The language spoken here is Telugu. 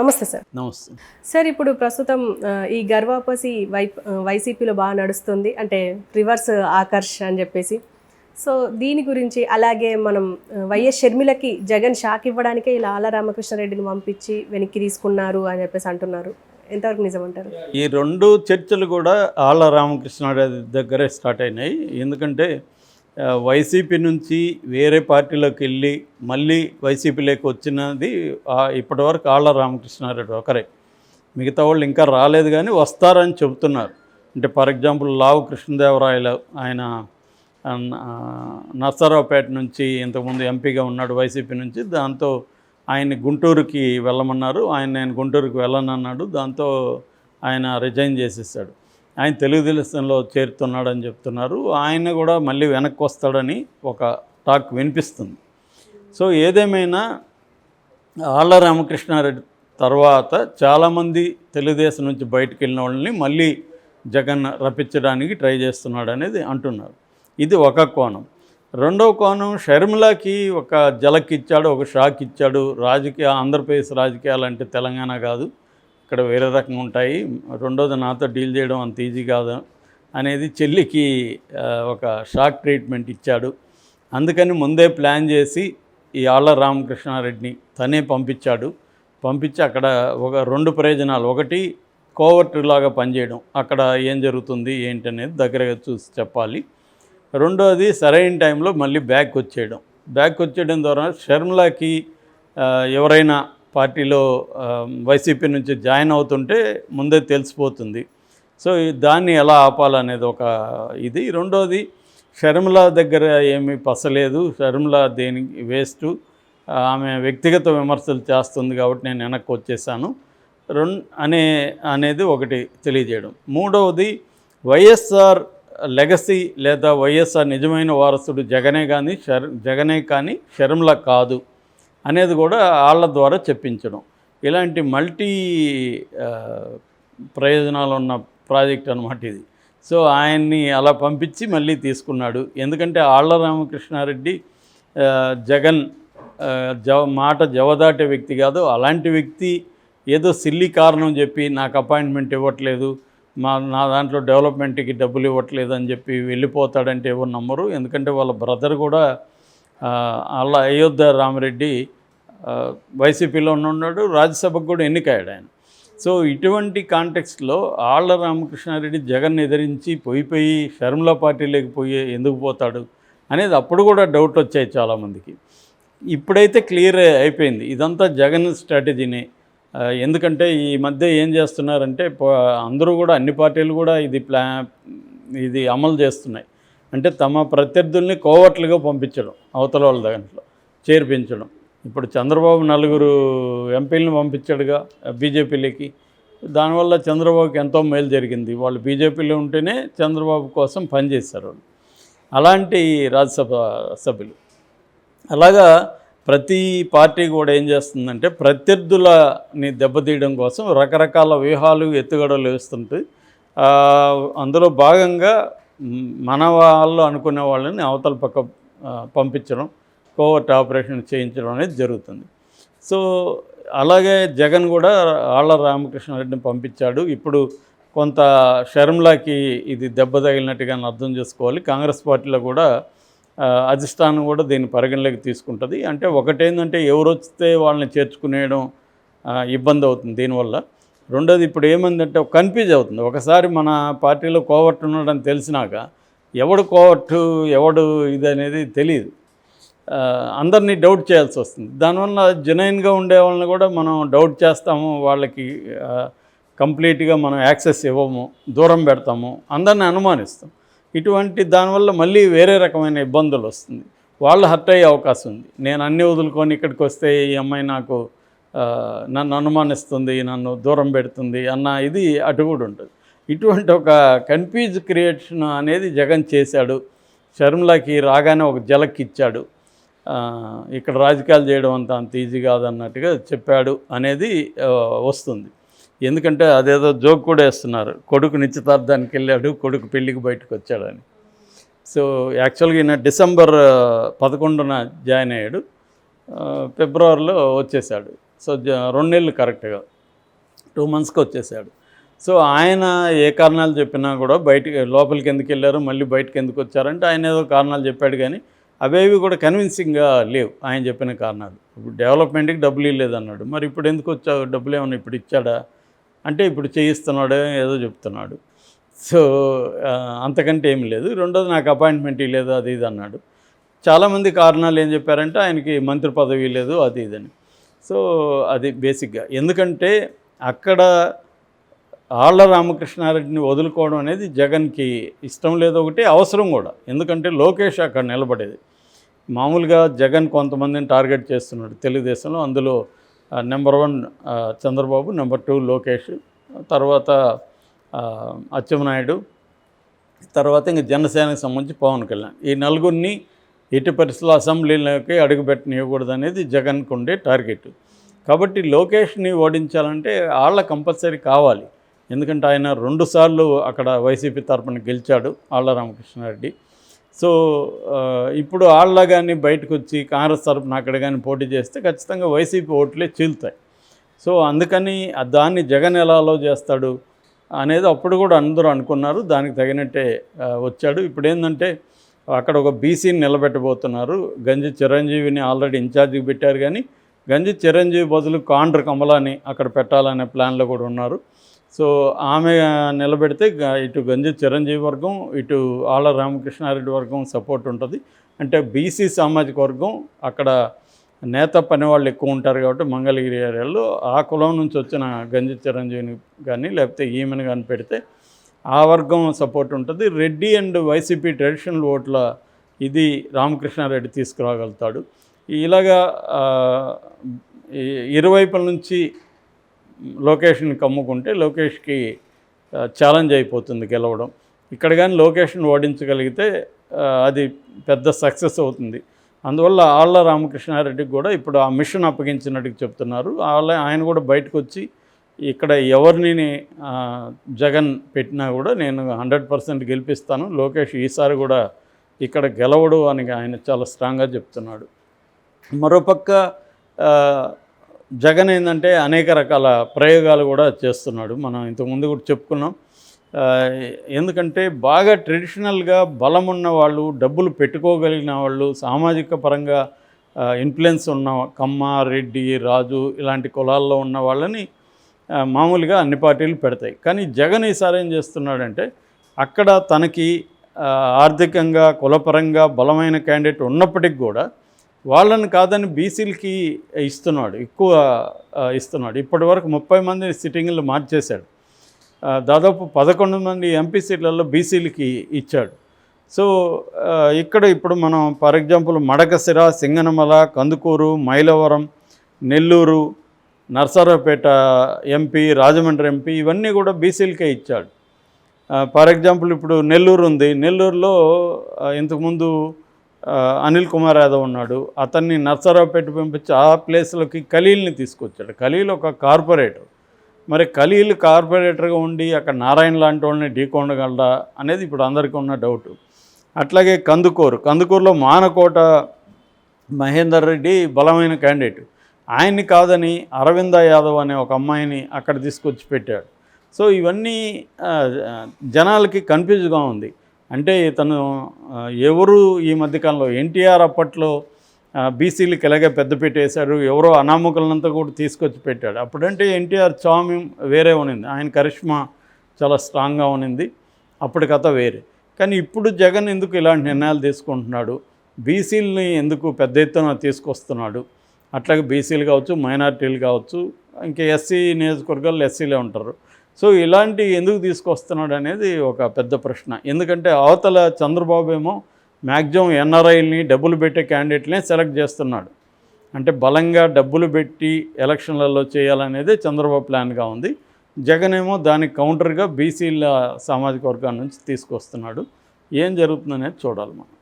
నమస్తే సార్. నమస్తే. సార్ ఇప్పుడు ప్రస్తుతం ఈ గర్వాపసి వై వైసీపీలో బాగా నడుస్తుంది అంటే రివర్స్ ఆకర్ష్ అని చెప్పేసి. సో దీని గురించి అలాగే మనం వైఎస్ షర్మిలకి జగన్ షాక్ ఇవ్వడానికే ఇలా ఆల రామకృష్ణారెడ్డిని పంపించి వెనక్కి తీసుకున్నారు అని చెప్పేసి అంటున్నారు. ఎంతవరకు నిజం అంటారు ఈ రెండు చర్చలు కూడా ఆళ్ళ రామకృష్ణారెడ్డి దగ్గరే స్టార్ట్ అయినాయి. ఎందుకంటే వైసీపీ నుంచి వేరే పార్టీలోకి వెళ్ళి మళ్ళీ వైసీపీలోకి వచ్చినది ఇప్పటివరకు ఆళ్ళ రామకృష్ణారెడ్డి ఒకరే. మిగతా వాళ్ళు ఇంకా రాలేదు కానీ వస్తారని చెబుతున్నారు. అంటే ఫర్ ఎగ్జాంపుల్ లావు కృష్ణదేవరాయలు ఆయన నర్సరావుపేట నుంచి ఇంతకుముందు ఎంపీగా ఉన్నాడు వైసీపీ నుంచి దాంతో ఆయన్ని గుంటూరుకి వెళ్ళమన్నారు. ఆయన నేను గుంటూరుకి వెళ్ళనన్నాడు. దాంతో ఆయన రిజైన్ చేసేసాడు. ఆయన తెలుగుదేశంలో చేరుతున్నాడని చెప్తున్నారు. ఆయన కూడా మళ్ళీ వెనక్కి వస్తాడని ఒక టాక్ వినిపిస్తుంది. సో ఏదేమైనా ఆళ్ళ రామకృష్ణారెడ్డి తర్వాత చాలామంది తెలుగుదేశం నుంచి బయటకు వెళ్ళిన వాళ్ళని మళ్ళీ జగన్ రప్పించడానికి ట్రై చేస్తున్నాడు అనేది అంటున్నారు. ఇది ఒక కోణం. రెండవ కోణం షర్మిలాకి ఒక జలక్ ఇచ్చాడు ఒక షాక్ ఇచ్చాడు. రాజకీయ ఆంధ్రప్రదేశ్ రాజకీయాలు అంటే తెలంగాణ కాదు. ఇక్కడ వేరే రకంగా ఉంటాయి. రెండోది నాతో డీల్ చేయడం అంత ఈజీ కాదు అనేది చెల్లికి ఒక షాక్ ట్రీట్మెంట్ ఇచ్చాడు. అందుకని ముందే ప్లాన్ చేసి ఈ ఆళ్ళ రామకృష్ణారెడ్డిని తనే పంపించాడు. పంపించి అక్కడ ఒక రెండు ప్రయోజనాలు. ఒకటి కోవర్టులాగా పనిచేయడం. అక్కడ ఏం జరుగుతుంది ఏంటి అనేది దగ్గరగా చూసి చెప్పాలి. రెండోది సరైన టైంలో మళ్ళీ బ్యాక్ వచ్చేయడం. బ్యాక్ వచ్చేయడం ద్వారా షర్మిలాకి ఎవరైనా పార్టీలో వైసీపీ నుంచి జాయిన్ అవుతుంటే ముందే తెలిసిపోతుంది. సో దాన్ని ఎలా ఆపాలనేది ఒక ఇది. రెండోది షర్మిల దగ్గర ఏమీ పసలేదు. షర్మిల దేనికి వేస్ట్. ఆమె వ్యక్తిగత విమర్శలు చేస్తుంది కాబట్టి నేను వెనక్కి వచ్చేసాను. రెండు అనే అనేది ఒకటి తెలియజేయడం. మూడవది వైఎస్ఆర్ లెగసీ లేదా వైఎస్ఆర్ నిజమైన వారసుడు జగనే కానీ షర్ జగనే కానీ షర్మిల కాదు. అనేది కూడా వాళ్ళ ద్వారా చెప్పించడం. ఇలాంటి మల్టీ ప్రయోజనాలు ఉన్న ప్రాజెక్ట్ అనమాట ఇది. సో ఆయన్ని అలా పంపించి మళ్ళీ తీసుకున్నాడు. ఎందుకంటే ఆళ్ళ రామకృష్ణారెడ్డి జగన్ జవ మాట జవదాటే వ్యక్తి కాదు. అలాంటి వ్యక్తి ఏదో సిల్లి కారణం చెప్పి నాకు అపాయింట్మెంట్ ఇవ్వట్లేదు మా నా దాంట్లో డెవలప్మెంట్కి డబ్బులు ఇవ్వట్లేదు అని చెప్పి వెళ్ళిపోతాడంటే ఎవరు నమ్మరు. ఎందుకంటే వాళ్ళ బ్రదర్ కూడా అలా అయోధ్య రామరెడ్డి వైసీపీలో ఉన్నాడు రాజ్యసభకు కూడా ఎన్నికయ్యాడు ఆయన. సో ఇటువంటి కాంటెక్స్ట్లో ఆళ్ళ రామకృష్ణారెడ్డి జగన్ ఎదిరించి పోయిపోయి షర్మిలా పార్టీలోకి పోయి ఎందుకు పోతాడు అనేది అప్పుడు కూడా డౌట్ వచ్చాయి చాలామందికి. ఇప్పుడైతే క్లియర్ అయిపోయింది. ఇదంతా జగన్ స్ట్రాటజీనే. ఎందుకంటే ఈ మధ్య ఏం చేస్తున్నారంటే అందరూ కూడా అన్ని పార్టీలు కూడా ఇది ప్లా ఇది అమలు చేస్తున్నాయి. అంటే తమ ప్రత్యర్థుల్ని కోవట్లుగా పంపించడం అవతల వాళ్ళ దాంట్లో చేర్పించడం. ఇప్పుడు చంద్రబాబు నలుగురు ఎంపీలను పంపించాడుగా బీజేపీలోకి. దానివల్ల చంద్రబాబుకి ఎంతో మేలు జరిగింది. వాళ్ళు బీజేపీలో ఉంటేనే చంద్రబాబు కోసం పనిచేశారు వాళ్ళు. అలాంటి రాజ్యసభ సభ్యులు. అలాగా ప్రతి పార్టీ కూడా ఏం చేస్తుందంటే ప్రత్యర్థులని దెబ్బతీయడం కోసం రకరకాల వ్యూహాలు ఎత్తుగడలు వేస్తుంటే అందులో భాగంగా మన వాళ్ళు అనుకునే వాళ్ళని అవతల పక్క పంపించడం కోవర్ట్ ఆపరేషన్ చేయించడం అనేది జరుగుతుంది. సో అలాగే జగన్ కూడా ఆళ్ళ రామకృష్ణారెడ్డిని పంపించాడు. ఇప్పుడు కొంత షర్మిలాకి ఇది దెబ్బ తగిలినట్టుగా అర్థం చేసుకోవాలి. కాంగ్రెస్ పార్టీలో కూడా అధిష్టానం కూడా దీన్ని పరిగణలోకి తీసుకుంటుంది. అంటే ఒకటేంటంటే ఎవరు వస్తే వాళ్ళని చేర్చుకునేయడం ఇబ్బంది అవుతుంది దీనివల్ల. రెండోది ఇప్పుడు ఏమైందంటే కన్ఫ్యూజ్ అవుతుంది. ఒకసారి మన పార్టీలో కోవర్ట్ ఉన్నాడని తెలిసినాక ఎవడు కోవర్టు ఎవడు ఇది అనేది తెలియదు అందరినీ డౌట్ చేయాల్సి వస్తుంది. దానివల్ల జెనైన్గా ఉండే వాళ్ళని కూడా మనం డౌట్ చేస్తాము వాళ్ళకి కంప్లీట్గా మనం యాక్సెస్ ఇవ్వము దూరం పెడతాము అందరిని అనుమానిస్తాం. ఇటువంటి దానివల్ల మళ్ళీ వేరే రకమైన ఇబ్బందులు వస్తుంది. వాళ్ళు హర్ట్ అయ్యే అవకాశం ఉంది. నేను అన్నీ వదులుకొని ఇక్కడికి వస్తే ఈ అమ్మాయి నాకు నన్ను అనుమానిస్తుంది నన్ను దూరం పెడుతుంది అన్న ఇది అటు కూడా ఉంటుంది. ఇటువంటి ఒక కన్ఫ్యూజ్ క్రియేషన్ అనేది జగన్ చేశాడు. షర్మిలాకి రాగానే ఒక జలక్ ఇచ్చాడు. ఇక్కడ రాజకీయాలు చేయడం అంత అంత ఈజీ కాదన్నట్టుగా చెప్పాడు అనేది వస్తుంది. ఎందుకంటే అదేదో జోక్ కూడా వేస్తున్నారు. కొడుకు నిశ్చితార్థానికి వెళ్ళాడు కొడుకు పెళ్ళికి బయటకు వచ్చాడని. సో యాక్చువల్గా ఈయన డిసెంబర్ పదకొండున జాయిన్ అయ్యాడు. ఫిబ్రవరిలో వచ్చేసాడు సో జ రెండు నెలలు కరెక్ట్గా. టూ మంత్స్కి వచ్చేసాడు. సో ఆయన ఏ కారణాలు చెప్పినా కూడా బయటికి లోపలికి ఎందుకు వెళ్ళారు మళ్ళీ బయటకు ఎందుకు వచ్చారంటే ఆయన ఏదో కారణాలు చెప్పాడు కానీ అవేవి కూడా కన్విన్సింగ్గా లేవు ఆయన చెప్పిన కారణాలు. ఇప్పుడు డెవలప్మెంట్కి డబ్బులు ఇవ్వలేదు అన్నాడు మరి ఇప్పుడు ఎందుకు వచ్చావు డబ్బులు ఏమన్నా ఇప్పుడు ఇచ్చాడా? అంటే ఇప్పుడు చేయిస్తున్నాడు ఏదో చెప్తున్నాడు. సో అంతకంటే ఏం లేదు. రెండోది నాకు అపాయింట్మెంట్ ఇవ్వలేదు అది ఇది అన్నాడు. చాలామంది కారణాలు ఏం చెప్పారంటే ఆయనకి మంత్రి పదవి లేదు అది ఇదని సో అది బేసిక్గా. ఎందుకంటే అక్కడ ఆళ్ళ రామకృష్ణారెడ్డిని వదులుకోవడం అనేది జగన్కి ఇష్టం లేదు ఒకటి అవసరం కూడా. ఎందుకంటే లోకేష్ అక్కడ నిలబడేది. మామూలుగా జగన్ కొంతమందిని టార్గెట్ చేస్తున్నాడు తెలుగుదేశంలో. అందులో number one Chandrababu number two Lokesh తర్వాత ఆ, అచ్చెన్నాయుడు తర్వాత ఇంక జనసేనకు సంబంధించి పవన్ కళ్యాణ్. ఈ నలుగురిని ఎట్టి పరిస్థితుల్లో అసెంబ్లీలోకి అడుగుపెట్టనివ్వకూడదు అనేది జగన్కు ఉండే టార్గెట్. కాబట్టి లోకేష్ని ఓడించాలంటే వాళ్ళ కంపల్సరీ కావాలి. ఎందుకంటే ఆయన రెండుసార్లు అక్కడ వైసీపీ తరపున గెలిచాడు ఆళ్ళ రామకృష్ణారెడ్డి. సో ఇప్పుడు ఆళ్ళ కానీ బయటకు వచ్చి కాంగ్రెస్ తరపున అక్కడ కానీ పోటీ చేస్తే ఖచ్చితంగా వైసీపీ ఓట్లే చీలుతాయి. సో అందుకని దాన్ని జగన్ ఎలా అలో చేస్తాడు అనేది అప్పుడు కూడా అందరూ అనుకున్నారు. దానికి తగినట్టే వచ్చాడు. ఇప్పుడు ఏంటంటే అక్కడ ఒక బీసీని నిలబెట్టబోతున్నారు. గంజి చిరంజీవిని ఆల్రెడీ ఇన్ఛార్జికి పెట్టారు కానీ గంజి చిరంజీవి బదులు కాండ్ర కమలాని అక్కడ పెట్టాలనే ప్లాన్లో కూడా ఉన్నారు. సో ఆమె నిలబెడితే ఇటు గంజి చిరంజీవి వర్గం ఇటు ఆళ్ళ రామకృష్ణారెడ్డి వర్గం సపోర్ట్ ఉంటుంది. అంటే బీసీ సామాజిక వర్గం అక్కడ నేత పని వాళ్ళు ఎక్కువ ఉంటారు కాబట్టి మంగళగిరి ఏరియాలో ఆ కులం నుంచి వచ్చిన గంజి చిరంజీవిని కానీ లేకపోతే ఈమెను కానీ పెడితే ఆ వర్గం సపోర్ట్ ఉంటుంది. రెడ్డి అండ్ వైసీపీ ట్రెడిషనల్ ఓట్ల ఇది రామకృష్ణారెడ్డి తీసుకురాగలుగుతాడు. ఇలాగా ఇరువైపుల నుంచి లొకేషన్ కమ్ముకుంటే లోకేష్కి ఛాలెంజ్ అయిపోతుంది గెలవడం. ఇక్కడ కానీ లొకేషన్ ఓడించగలిగితే అది పెద్ద సక్సెస్ అవుతుంది. అందువల్ల ఆళ్ళ రామకృష్ణారెడ్డికి కూడా ఇప్పుడు ఆ మిషన్ అప్పగించినట్టుగా చెప్తున్నారు. ఆళ్ళ ఆయన కూడా బయటకు వచ్చి ఇక్కడ ఎవరిని జగన్ పెట్టినా కూడా నేను హండ్రెడ్ పర్సెంట్ గెలిపిస్తాను. లోకేష్ ఈసారి కూడా ఇక్కడ గెలవడు అని ఆయన చాలా స్ట్రాంగ్గా చెప్తున్నాడు. మరోపక్క జగన్ ఏంటంటే అనేక రకాల ప్రయోగాలు కూడా చేస్తున్నాడు. మనం ఇంతకుముందు కూడా చెప్పుకున్నాం. ఎందుకంటే బాగా ట్రెడిషనల్గా బలం ఉన్న వాళ్ళు డబ్బులు పెట్టుకోగలిగిన వాళ్ళు సామాజిక పరంగా ఇన్ఫ్లుయెన్స్ ఉన్న కమ్మ రెడ్డి రాజు ఇలాంటి కులాల్లో ఉన్న వాళ్ళని మామూలుగా అన్ని పార్టీలు పెడతాయి. కానీ జగన్ ఈసారి ఏం చేస్తున్నాడంటే అక్కడ తనకి ఆర్థికంగా కులపరంగా బలమైన క్యాండిడేట్ ఉన్నప్పటికి కూడా వాళ్ళని కాదని బీసీలకి ఇస్తున్నాడు ఎక్కువ ఇస్తున్నాడు. ఇప్పటి వరకు ముప్పై మంది సిట్టింగ్లు మార్చేశాడు. దాదాపు పదకొండు మంది ఎంపీ సీట్లలో బీసీలకి ఇచ్చాడు. సో ఇక్కడ ఇప్పుడు మనం for example Madakasira Singanamala Kandukur Mylavaram Nellore Narasaraopet MP Rajahmundry MP ఇవన్నీ కూడా బీసీలకే ఇచ్చాడు. ఫర్ ఎగ్జాంపుల్ ఇప్పుడు నెల్లూరు ఉంది. నెల్లూరులో ఇంతకుముందు అనిల్ కుమార్ యాదవ్ ఉన్నాడు. అతన్ని నర్సరావుపేట పంపించి ఆ ప్లేస్లోకి ఖలీల్ని తీసుకొచ్చాడు. ఖలీల్ ఒక కార్పొరేటర్. మరి ఖలీల్ కార్పొరేటర్గా ఉండి అక్కడ నారాయణ లాంటి వాళ్ళని ఢీకొనగలడా అనేది ఇప్పుడు అందరికీ ఉన్న డౌట్. అట్లాగే కందుకూరు. కందుకూరులో మానకోట మహేందర్ రెడ్డి బలమైన క్యాండిడేట్. ఆయన్ని కాదని అరవింద యాదవ్ అనే ఒక అమ్మాయిని అక్కడ తీసుకొచ్చి పెట్టాడు. సో ఇవన్నీ జనాలకి కన్ఫ్యూజ్గా ఉంది. అంటే ఇతను ఎవరు ఈ మధ్యకాలంలో? ఎన్టీఆర్ అప్పట్లో బీసీలకి ఎలాగే పెద్ద పెట్టేశారు ఎవరో అనామకులంతా కూడా తీసుకొచ్చి పెట్టాడు. అప్పుడంటే ఎన్టీఆర్ చామ్యం వేరే ఉనింది. ఆయన కరిష్మా చాలా స్ట్రాంగ్గా ఉన్నింది అప్పటి కథ వేరే. కానీ ఇప్పుడు జగన్ ఎందుకు ఇలాంటి నిర్ణయాలు తీసుకుంటున్నాడు? బీసీలని ఎందుకు పెద్ద ఎత్తున తీసుకొస్తున్నాడు? అట్లాగే బీసీలు కావచ్చు మైనార్టీలు కావచ్చు ఇంకా ఎస్సీ నియోజకవర్గాల్లో ఎస్సీలే ఉంటారు. సో ఇలాంటి ఎందుకు తీసుకొస్తున్నాడు అనేది ఒక పెద్ద ప్రశ్న. ఎందుకంటే అవతల చంద్రబాబు ఏమో మ్యాక్సిమం ఎన్ఆర్ఐల్ని డబ్బులు పెట్టే క్యాండిడేట్లనే సెలెక్ట్ చేస్తున్నాడు. అంటే బలంగా డబ్బులు పెట్టి ఎలక్షన్లలో చేయాలనేదే చంద్రబాబు ప్లాన్గా ఉంది. జగన్ ఏమో దానికి కౌంటర్గా బీసీల సామాజిక వర్గాల నుంచి తీసుకొస్తున్నాడు. ఏం జరుగుతుందనేది చూడాలి మనం.